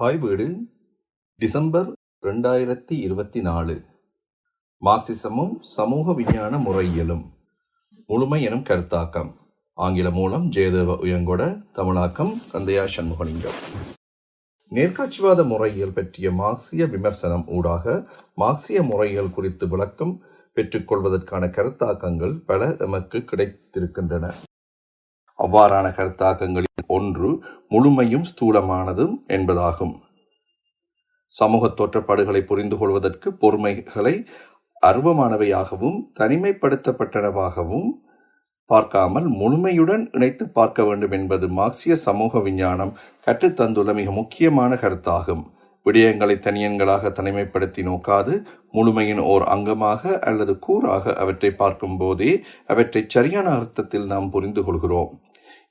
தாய் வீடு டிசம்பர் ரெண்டாயிரத்தி இருபத்தி நாலு. மார்க்சிசமும் சமூக விஞ்ஞான முறையியலும் முழுமை எனும் கருத்தாக்கம். ஆங்கில மூலம் ஜெயதேவ உயங்கொட தமிழாக்கம் கந்தையா சண்முகலிங்கம். நேர்காட்சிவாத முறையியல் பற்றிய மார்க்சிய விமர்சனம் ஊடாக மார்க்சிய முறையியல் குறித்து விளக்கம் பெற்றுக்கொள்வதற்கான கருத்தாக்கங்கள் பல எமக்கு கிடைத்திருக்கின்றன. அவ்வாறான கருத்தாக்கங்களில் ஒன்று முழுமையும் ஸ்தூலமானதும் என்பதாகும். சமூக தோற்றப்பாடுகளை புரிந்து கொள்வதற்கு பொறுமைகளை அருவமானவையாகவும் தனிமைப்படுத்தப்பட்டனவாகவும் பார்க்காமல் முழுமையுடன் இணைத்து பார்க்க வேண்டும் என்பது மார்க்சிய சமூக விஞ்ஞானம் கற்றுத்தந்துள்ள மிக முக்கியமான கருத்தாகும். விடயங்களை தனியன்களாக தனிமைப்படுத்தி நோக்காது முழுமையின் ஓர் அங்கமாக அல்லது கூறாக அவற்றை பார்க்கும் போதே அவற்றை சரியான அர்த்தத்தில் நாம் புரிந்து கொள்கிறோம்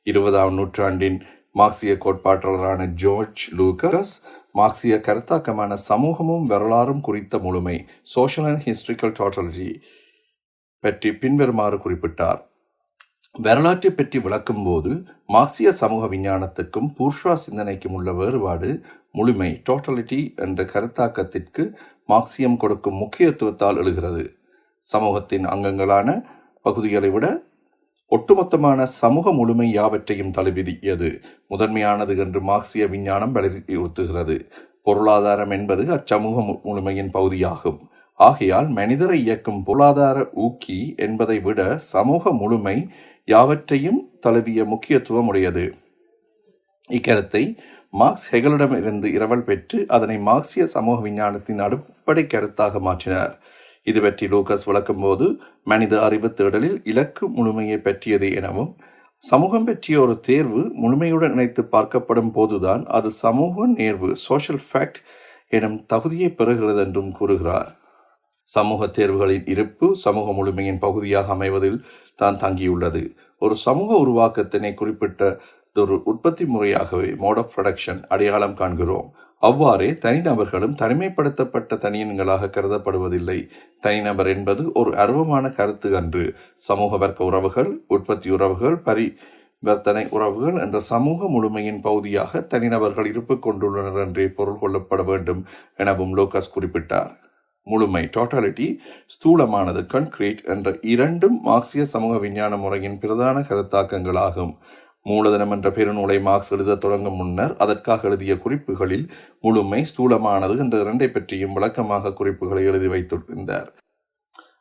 இருபதாம் நூற்றாண்டின் மார்க்சிய கோட்பாட்டாளரான ஜோர்ஜ் லூகஸ் மார்க்சிய கருத்தாக்கமான சமூகமும் வரலாறும் குறித்த முழுமை சோஷியல் அண்ட் ஹிஸ்டரிக்கல் டோட்டாலஜி பற்றி பின்வருமாறு குறிப்பிட்டார். வரலாற்றை பற்றி விளக்கும்போது மார்க்சிய சமூக விஞ்ஞானத்துக்கும் பூர்ஷ்வா சிந்தனைக்கும் உள்ள வேறுபாடு முழுமை டோட்டலிட்டி என்ற கருத்தாக்கத்திற்கு மார்க்சியம் கொடுக்கும் முக்கியத்துவத்தால் எழுகிறது. சமூகத்தின் அங்கங்களான பகுதிகளை விட ஒட்டுமொத்தமான சமூக முழுமை யாவற்றையும் தலைவிதியது முதன்மையானது என்று மார்க்சிய விஞ்ஞானம் வலியுறுத்துகிறது. பொருளாதாரம் என்பது அச்சமூக மு- முழுமையின் பகுதியாகும். ஆகையால் மனிதரை இயக்கும் பொருளாதார ஊக்கி என்பதை விட சமூக முழுமை யாவற்றையும் தழுவிய முக்கியத்துவம் உடையது. இக்கருத்தை மார்க்ஸ் ஹெகலிடமிருந்து இரவல் பெற்று அதனை மார்க்சிய சமூக விஞ்ஞானத்தின் அடிப்படை கருத்தாக மாற்றினார். இது பற்றி லூகஸ் விளக்கும்போது மனித அறிவு தேடலில் இலக்கு முழுமையை பற்றியது எனவும் சமூகம் பற்றிய ஒரு தேர்வு முழுமையுடன் இணைத்து பார்க்கப்படும் போதுதான் அது சமூக நேர்வு சோஷியல் ஃபேக்ட் எனும் தகுதியை பெறுகிறது என்றும் கூறுகிறார். சமூக தேர்வுகளின் இருப்பு சமூக முழுமையின் பகுதியாக அமைவதில் தான் தங்கியுள்ளது. ஒரு சமூக உருவாக்கத்தினை குறிப்பிட்ட ஒரு உற்பத்தி முறையாகவே மோட் ஆஃப் ப்ரொடக்ஷன் அடையாளம் காண்கிறோம். அவ்வாறே தனிநபர்களும் தனிமைப்படுத்தப்பட்ட தனியன்களாக கருதப்படுவதில்லை. தனிநபர் என்பது ஒரு அருவமான கருத்து அன்று. சமூக வர்க்க உறவுகள் உற்பத்தி உறவுகள் பரிவர்த்தனை உறவுகள் என்ற சமூக முழுமையின் பகுதியாக தனிநபர்கள் இருப்பு கொண்டுள்ளனர் என்றே பொருள் கொள்ளப்பட வேண்டும் எனவும் லோகஸ் குறிப்பிட்டார். முழுமை டோட்டாலிட்டி ஸ்தூலமானது கன்கிரீட் என்ற இரண்டும் மார்க்சிய சமூக விஞ்ஞான முறையின் பிரதான கருத்தாக்கங்களாகும். மூலதனம் என்ற பெருநூலை மார்க்ஸ் எழுதத் தொடங்கும் முன்னர் அதற்காக எழுதிய குறிப்புகளில் முழுமை ஸ்தூலமானது என்ற இரண்டை பற்றியும் விளக்கமாக குறிப்புகளை எழுதி வைத்திருந்தார்.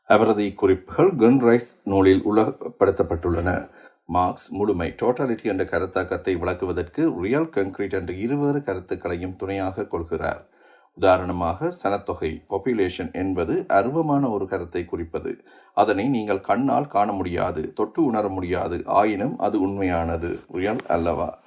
அவரது இக்குறிப்புகள் கன்ரைஸ் நூலில் உலகப்படுத்தப்பட்டுள்ளன. மார்க்ஸ் முழுமை டோட்டாலிட்டி என்ற கருத்தாக்கத்தை விளக்குவதற்கு ரியல் கங்க்ரீட் என்ற இருவேறு கருத்துக்களையும் துணையாக கொள்கிறார். உதாரணமாக சனத்தொகை பாப்புலேஷன் என்பது அருவமான ஒரு கருத்தை குறிப்பது. அதனை நீங்கள் கண்ணால் காண முடியாது தொட்டு உணர முடியாது ஆயினும் அது உண்மையானது ரியல் அல்லவா?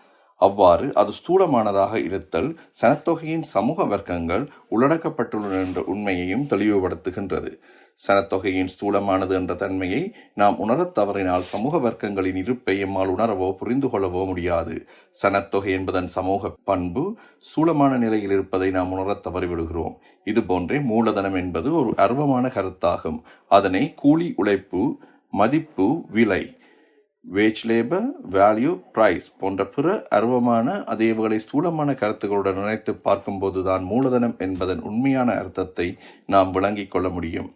அவ்வாறு அது ஸ்தூலமானதாக இருத்தல் சனத்தொகையின் சமூக வர்க்கங்கள் உள்ளடக்கப்பட்டுள்ளன என்ற உண்மையையும் தெளிவுபடுத்துகின்றது. சனத்தொகையின் ஸ்தூலமானது என்ற தன்மையை நாம் உணரத் தவறினால் சமூக வர்க்கங்களின் இருப்பை எம்மால் உணரவோ புரிந்து கொள்ளவோ முடியாது. சனத்தொகை என்பதன் சமூக பண்பு ஸ்தூலமான நிலையில் இருப்பதை நாம் உணரத் தவறிவிடுகிறோம். இதுபோன்றே மூலதனம் என்பது ஒரு அருவமான கருத்தாகும். அதனை கூலி உழைப்பு மதிப்பு விலை வேஜ் லேபர் வேல்யூ பிரைஸ் போன்ற பிற அருவமான அதேவேளை ஸ்தூலமான கருத்துக்களுடன் இணைத்து பார்க்கும்போதுதான் மூலதனம் என்பதன் உண்மையான அர்த்தத்தை நாம் விளங்கிக் கொள்ள முடியும்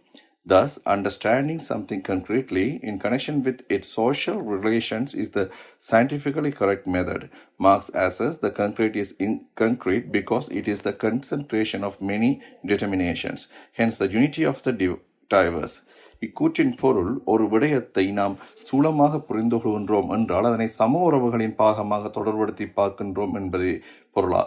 Thus, understanding something concretely in connection with its social relations is the scientifically correct method. Marx asserts the concrete is inconcrete because it is the concentration of many determinations, hence the unity of the diverse இக்கூற்றின் பொருள் ஒரு விடயத்தை நாம் சூலமாக புரிந்து கொள்கின்றோம் என்றால் அதனை சம உறவுகளின் பாகமாக தொடர்படுத்தி பார்க்கின்றோம் என்பதே பொருளா.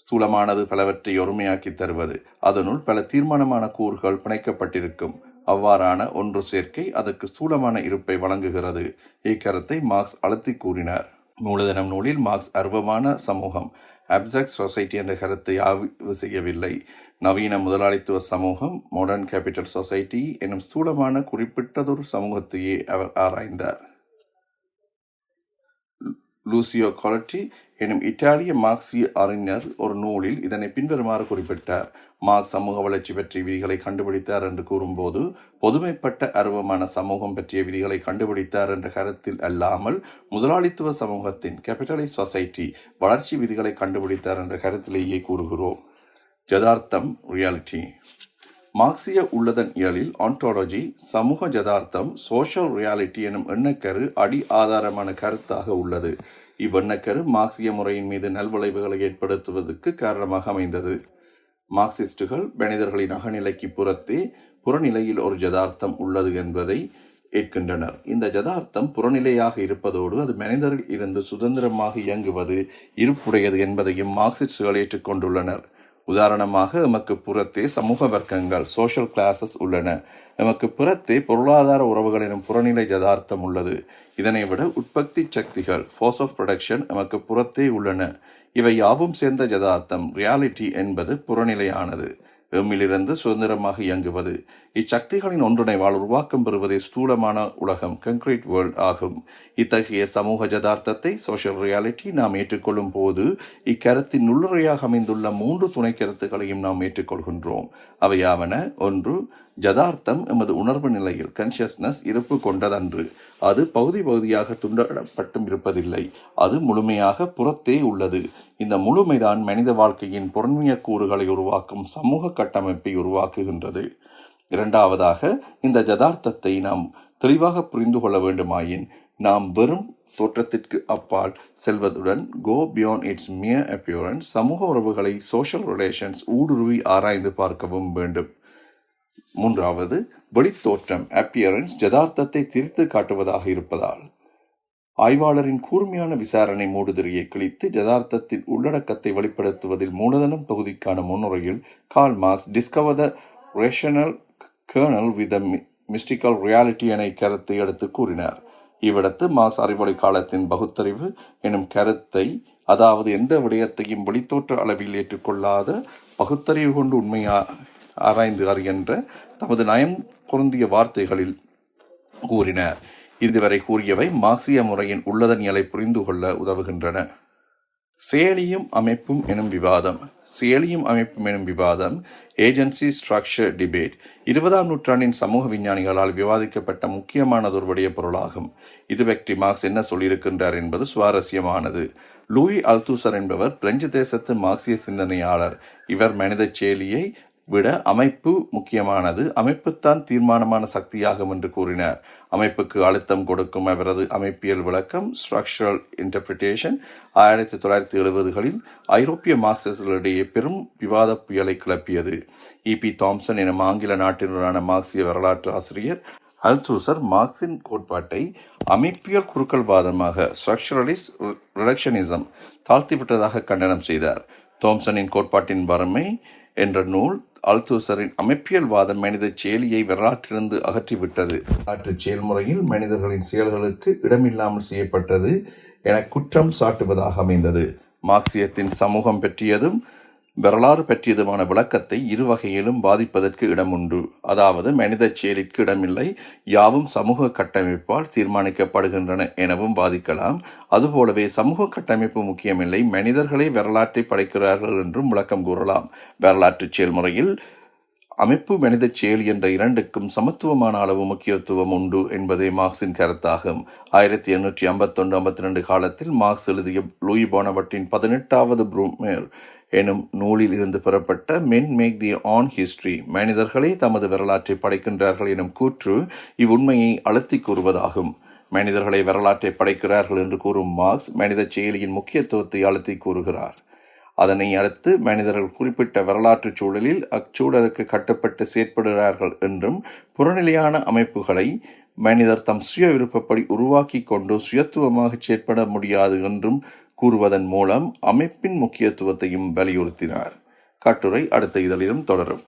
ஸ்தூலமானது பலவற்றை ஒருமையாக்கி தருவது அதனுள் பல தீர்மானமான கூறுகள் பிணைக்கப்பட்டிருக்கும். அவ்வாறான ஒன்று சேர்க்கை அதற்கு ஸ்தூலமான இருப்பை வழங்குகிறது. இக்கருத்தை மார்க்ஸ் அழுத்தி கூறினார். மூலதனம் நூலில் மார்க்ஸ் அர்வமான சமூகம். அப்சாக்ட் சொசைட்டி என்ற கருத்தை ஆய்வு செய்யவில்லை. நவீன முதலாளித்துவ சமூகம் மாடர்ன் கேபிட்டல் சொசைட்டி எனும் ஸ்தூலமான குறிப்பிட்டதொரு சமூகத்தையே அவர் ஆராய்ந்தார். லூசியோ கொலட்டி எனும் இத்தாலிய மார்க்சிய அறிஞர் ஒரு நூலில் இதனை பின்வருமாறு குறிப்பிட்டார். மார்க்ஸ் சமூக வளர்ச்சி பற்றிய விதிகளை கண்டுபிடித்தார் என்று கூறும்போது பொதுமைப்பட்ட அருவமான சமூகம் பற்றிய விதிகளை கண்டுபிடித்தார் என்ற கருத்தில் அல்லாமல் முதலாளித்துவ சமூகத்தின் கேபிட்டலிஸ்ட் சொசைட்டி வளர்ச்சி விதிகளை கண்டுபிடித்தார் என்ற கருத்திலேயே கூறுகிறோம். யதார்த்தம் ரியாலிட்டி. மார்க்சிய உள்ளதன் இயலில் ஆன்டாலஜி சமூக ஜதார்த்தம் சோஷியல் ரியாலிட்டி எனும் எண்ணக்கரு அடி ஆதாரமான கருத்தாக உள்ளது. இவ்வெண்ணக்கரு மார்க்சிய முறையின் மீது நல்விளைவுகளை ஏற்படுத்துவதற்கு காரணமாக அமைந்தது. மார்க்சிஸ்டுகள் மனிதர்களின் அகநிலைக்கு புறத்தே புறநிலையில் ஒரு ஜதார்த்தம் உள்ளது என்பதை ஏற்கின்றனர். இந்த ஜதார்த்தம் புறநிலையாக இருப்பதோடு அது மனிதரில் இருந்து சுதந்திரமாக இயங்குவது இருப்புடையது என்பதையும் மார்க்சிஸ்டுகள் ஏற்றுக்கொண்டுள்ளனர். உதாரணமாக எமக்கு புறத்தே சமூக வர்க்கங்கள் சோஷியல் கிளாஸஸ் உள்ளன. எமக்கு புறத்தே பொருளாதார உறவுகள் எனும் புறநிலை ஜதார்த்தம் உள்ளது. இதனை விட உற்பத்தி சக்திகள் ஃபோர்ஸ் ஆஃப் ப்ரொடக்ஷன் எமக்கு புறத்தே உள்ளன. இவை யாவும் சேர்ந்த ஜதார்த்தம் ரியாலிட்டி என்பது புறநிலையானது. எம்மிலிருந்து சுதந்திரமாக இயங்குவது. இச்சக்திகளின் ஒன்றிணைவால் உருவாக்கம் பெறுவதே ஸ்தூலமான உலகம் கன்கிரீட் வேர்ல்ட் ஆகும். இத்தகைய சமூக ஜதார்த்தத்தை சோஷியல் ரியாலிட்டி நாம் ஏற்றுக்கொள்ளும் போது இக்கருத்தின் உள்ளுரையாக அமைந்துள்ள மூன்று துணை கருத்துக்களையும் நாம் ஏற்றுக்கொள்கின்றோம். அவையாவன ஒன்று ஜதார்த்தம் எமது உணர்வு நிலையில் கன்ஷியஸ்னஸ் இருப்பு கொண்டதன்று. அது பகுதி பகுதியாக துண்டப்பட்டும் இருப்பதில்லை. அது முழுமையாக புறத்தே உள்ளது. இந்த முழுமைதான் மனித வாழ்க்கையின் பொருண்மைய கூறுகளை உருவாக்கும் சமூக கட்டமைப்பை உருவாக்குகின்றது. இரண்டாவதாக இந்த ஜதார்த்தத்தை நாம் தெளிவாக புரிந்து கொள்ள வேண்டுமாயின் நாம் வெறும் தோற்றத்திற்கு அப்பால் செல்வதுடன் go beyond its mere appearance சமூக உறவுகளை சோஷியல் ரிலேஷன்ஸ் ஊடுருவி ஆராய்ந்து பார்க்கவும் வேண்டும். மூன்றாவது வெளித்தோற்றம் அப்பியரன்ஸ் ஜதார்த்தத்தை திரித்து காட்டுவதாக இருப்பதால். ஆய்வாளரின் கூர்மையான விசாரணை மூடுதிரியை கிழித்து ஜதார்த்தத்தின் உள்ளடக்கத்தை வெளிப்படுத்துவதில் மூலதனம் தொகுதிக்கான முன்னுரையில் Karl Marx discover the rational kernel with mystical reality என கருத்தை எடுத்து கூறினார். இவ்விடத்து மார்க்ஸ் அறிவொளி காலத்தின் பகுத்தறிவு எனும் கருத்தை அதாவது எந்த விடயத்தையும் வெளித்தோற்ற அளவில் ஏற்றுக்கொள்ளாத பகுத்தறிவு கொண்டு உண்மையாக ஆராய்ந்து அறிகின்ற தமது நயம் பொருந்திய வார்த்தைகளில் கூறினார். இதுவரை கூறியவை மார்க்சிய முறையின் உள்ளதனியலை புரிந்து கொள்ள உதவுகின்றன. செயலியும் அமைப்பும் எனும் விவாதம். செயலியும் அமைப்பும் எனும் விவாதம் ஏஜென்சி ஸ்ட்ரக்சர் டிபேட். இருபதாம் நூற்றாண்டின் சமூக விஞ்ஞானிகளால் விவாதிக்கப்பட்ட முக்கியமானதொருவுடைய பொருளாகும். இது பற்றி மார்க்ஸ் என்ன சொல்லியிருக்கின்றார் என்பது சுவாரஸ்யமானது. லூயி அல்தூசர் என்பவர் பிரெஞ்சு தேசத்து மார்க்சிய சிந்தனையாளர். இவர் மனித செயலியை விட அமைப்பு முக்கியமானது. அமைப்புத்தான் தீர்மானமான சக்தியாகும் என்று கூறினார். அமைப்புக்கு அழுத்தம் கொடுக்கும் அவரது அமைப்பியல் விளக்கம் ஸ்ட்ரக்சரல் இன்டர்பிரிட்டேஷன் ஆயிரத்தி தொள்ளாயிரத்தி எழுபதுகளில் ஐரோப்பிய மார்க்சிஸ்டுகளிடையே பெரும் விவாத புயலை கிளப்பியது. இபி தாம்சன் எனும் ஆங்கில நாட்டினரான மார்க்சிய வரலாற்று ஆசிரியர் அல்தூசர் மார்க்சின் கோட்பாட்டை அமைப்பியல் குறுக்கல்வாதமாக ஸ்ட்ரக்சரலிஸ்ட் ரிடக்ஷனிசம் தாழ்த்திவிட்டதாக கண்டனம் செய்தார். தோம்சனின் கோட்பாட்டின் வறுமை என்ற நூல் அல்தூசரின் அமைப்பியல்வாதம் மனித செயலியை வரலாற்றிலிருந்து அகற்றிவிட்டது. வரலாற்று செயல்முறையில் மனிதர்களின் செயல்களுக்கு இடமில்லாமல் செய்யப்பட்டது என குற்றம் சாட்டுவதாக அமைந்தது. மார்க்சியத்தின் சமூகம் பற்றியதும் வரலாறு பற்றியதுமான விளக்கத்தை இரு வகையிலும் பாதிப்பதற்கு இடம் உண்டு அதாவது மனித செயலிற்கு இடமில்லை யாவும் சமூக கட்டமைப்பால் தீர்மானிக்கப்படுகின்றன எனவும் பாதிக்கலாம் அதுபோலவே சமூக கட்டமைப்பு முக்கியமில்லை மனிதர்களே வரலாற்றை படைக்கிறார்கள் என்றும் விளக்கம் கூறலாம். வரலாற்று செயல்முறையில் அமைப்பு மனித செயல் என்ற இரண்டுக்கும் சமத்துவமான அளவு முக்கியத்துவம் உண்டு என்பதே மார்க்சின் கருத்தாகும். ஆயிரத்தி எண்ணூற்றி ஐம்பத்தொன்று ஐம்பத்தி ரெண்டு காலத்தில் மார்க்ஸ் எழுதிய லூயி போனவட்டின் பதினெட்டாவது புரூமேர் எனும் நூலில் இருந்து பெறப்பட்ட men make the own history மனிதர்களே தமது வரலாற்றை படைக்கின்றார்கள் எனும் கூற்று இவ்வுண்மையை அழுத்தி கூறுவதாகும். மனிதர்களை வரலாற்றை படைக்கிறார்கள் என்று கூறும் மார்க்ஸ் மனித செயலியின் முக்கியத்துவத்தை அழுத்தி கூறுகிறார். அதனை அடுத்து மனிதர்கள் குறிப்பிட்ட வரலாற்று சூழலில் அச்சூழலுக்கு கட்டுப்பட்டு செயற்படுகிறார்கள் என்றும் புறநிலையான அமைப்புகளை மனிதர் தம் சுய விருப்பப்படி உருவாக்கி கொண்டு சுயத்துவமாக செயற்பட முடியாது என்றும் கூறுவதன் மூலம் அமைப்பின் முக்கியத்துவத்தையும் வலியுறுத்தினார். கட்டுரை அடுத்த இதழிலும் தொடரும்.